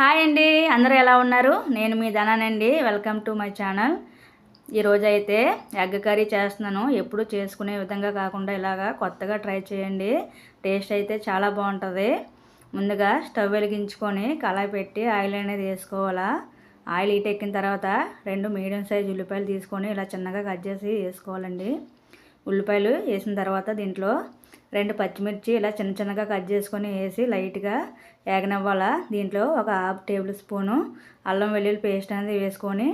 Hi అండి అందరూ ఎలా ఉన్నారు? నేను మీ ధనానండి వెల్కమ్ టు మై ఛానల్. ఈరోజు అయితే ఎగ్ కర్రీ చేస్తున్నాను. ఎప్పుడు చేసుకునే విధంగా కాకుండా ఇలాగా కొత్తగా ట్రై చేయండి. టేస్ట్ అయితే చాలా బాగుంటుంది. ముందుగా స్టవ్ వెలిగించుకొని కళాయి పెట్టి ఆయిల్ అనేది వేసుకోవాలా. ఆయిల్ హీట్ ఎక్కిన తర్వాత రెండు మీడియం సైజ్ ఉల్లిపాయలు తీసుకొని ఇలా చిన్నగా కట్ చేసి వేసుకోవాలండి. ఉల్లిపాయలు వేసిన తర్వాత దీంట్లో రెండు పచ్చిమిర్చి ఇలా చిన్న చిన్నగా కట్ చేసుకొని వేసి లైట్గా వేగనివ్వాల దీంట్లో ఒక హాఫ్ టేబుల్ స్పూను అల్లం వెల్లుల్లి పేస్ట్ అనేది వేసుకొని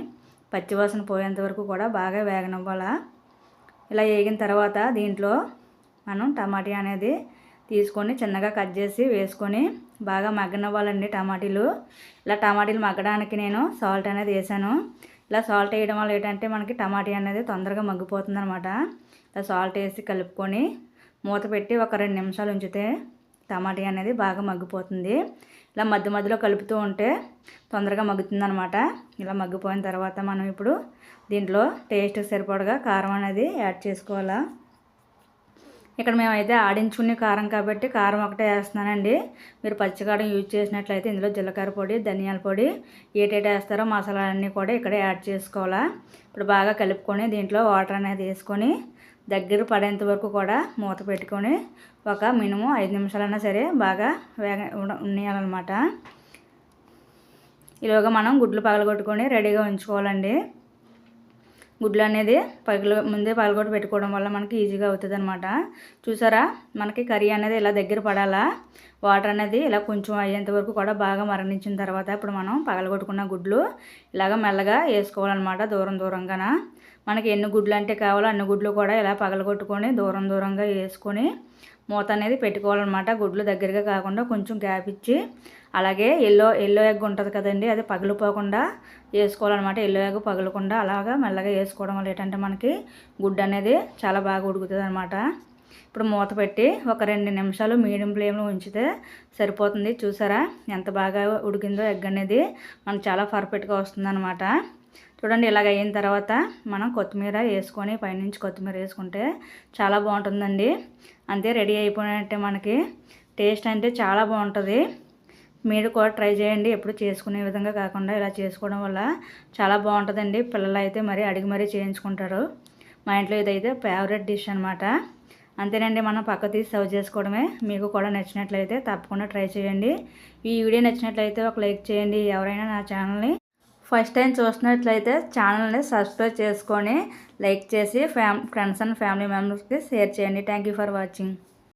పచ్చివాసన పోయేంత వరకు కూడా బాగా వేగనివ్వాల. ఇలా వేగిన తర్వాత దీంట్లో మనం టమాటా అనేది తీసుకొని చిన్నగా కట్ చేసి వేసుకొని బాగా మగ్గనివ్వాలండి టమాటీలు. ఇలా టమాటీలు మగ్గడానికి నేను సాల్ట్ అనేది వేసాను. ఇలా సాల్ట్ వేయడం వల్ల ఏంటంటే మనకి టమాటా అనేది తొందరగా మగ్గిపోతుంది అనమాట సాల్ట్ వేసి కలుపుకొని మూత పెట్టి ఒక రెండు నిమిషాలు ఉంచితే టమాటా అనేది బాగా మగ్గిపోతుంది. ఇలా మధ్య మధ్యలో కలుపుతూ ఉంటే తొందరగా మగ్గుతుంది అనమాట ఇలా మగ్గిపోయిన తర్వాత మనం ఇప్పుడు దీంట్లో టేస్ట్ సరిపడగా కారం అనేది యాడ్ చేసుకోవాలా. ఇక్కడ మేమైతే ఆడించుకునే కారం కాబట్టి కారం ఒకటే వేస్తున్నానండి. మీరు పచ్చికారం యూజ్ చేసినట్లయితే ఇందులో జీలకర్ర పొడి ధనియాల పొడి ఏటేటి వేస్తారో మసాలాలన్నీ కూడా ఇక్కడే యాడ్ చేసుకోవాలా. ఇప్పుడు బాగా కలుపుకొని దీంట్లో వాటర్ అనేది వేసుకొని దగ్గర పడేంత వరకు కూడా మూత పెట్టుకొని ఒక మినిమం ఐదు నిమిషాలైనా సరే బాగా వేగ ఉండేయాలన్నమాట ఈలోగా మనం గుడ్లు పగలగొట్టుకొని రెడీగా ఉంచుకోవాలండి. గుడ్లు అనేది పగల ముందే పగలగొట్టి పెట్టుకోవడం వల్ల మనకి ఈజీగా అవుతుంది అనమాట చూసారా? మనకి కర్రీ అనేది ఇలా దగ్గర పడాలా? వాటర్ అనేది ఇలా కొంచెం అయ్యేంత వరకు కూడా బాగా మరణించిన తర్వాత ఇప్పుడు మనం పగలగొట్టుకున్న గుడ్లు ఇలాగ మెల్లగా వేసుకోవాలన్నమాట దూరం దూరంగా మనకి ఎన్ని గుడ్లు అంటే కావాలో అన్ని గుడ్లు కూడా ఇలా పగలగొట్టుకొని దూరం దూరంగా వేసుకొని మూత అనేది పెట్టుకోవాలన్నమాట. గుడ్లు దగ్గరగా కాకుండా కొంచెం గ్యాప్ ఇచ్చి అలాగే ఎల్లో ఎల్లో ఎగ్ ఉంటుంది కదండి అది పగిలిపోకుండా వేసుకోవాలన్నమాట. ఎల్లో ఎగ్ పగలకుండా అలాగా మెల్లగా వేసుకోవడం వల్ల ఏంటంటే మనకి గుడ్డు అనేది చాలా బాగా ఉడుకుతుంది అనమాట ఇప్పుడు మూత పెట్టి ఒక రెండు నిమిషాలు మీడియం ఫ్లేమ్లో ఉంచితే సరిపోతుంది. చూసారా? ఎంత బాగా ఉడికిందో ఎగ్ అనేది మనకు చాలా పర్ఫెక్ట్గా వస్తుంది అనమాట చూడండి ఇలాగ అయిన తర్వాత మనం కొత్తిమీర వేసుకొని పైనుంచి కొత్తిమీర వేసుకుంటే చాలా బాగుంటుందండి. అంతే రెడీ అయిపోయినట్టే మనకి. టేస్ట్ అంటే చాలా బాగుంటుంది. మీరు కూడా ట్రై చేయండి. ఎప్పుడు చేసుకునే విధంగా కాకుండా ఇలా చేసుకోవడం వల్ల చాలా బాగుంటుందండి. పిల్లలు అయితే మరి అడిగి మరీ చేయించుకుంటారు. మా ఇంట్లో ఇదైతే ఫేవరెట్ డిష్ అనమాట అంతేనండి మనం పక్క తీసి సర్వ్ చేసుకోవడమే. మీకు కూడా నచ్చినట్లయితే తప్పకుండా ట్రై చేయండి. ఈ వీడియో నచ్చినట్లయితే ఒక లైక్ చేయండి. ఎవరైనా నా ఛానల్ని ఫస్ట్ టైం చూసినట్లయితే ఛానల్ని సబ్స్క్రైబ్ చేసుకొని లైక్ చేసి ఫ్యామ్ ఫ్రెండ్స్ అండ్ ఫ్యామిలీ మెంబర్స్కి షేర్ చేయండి. Thank for watching.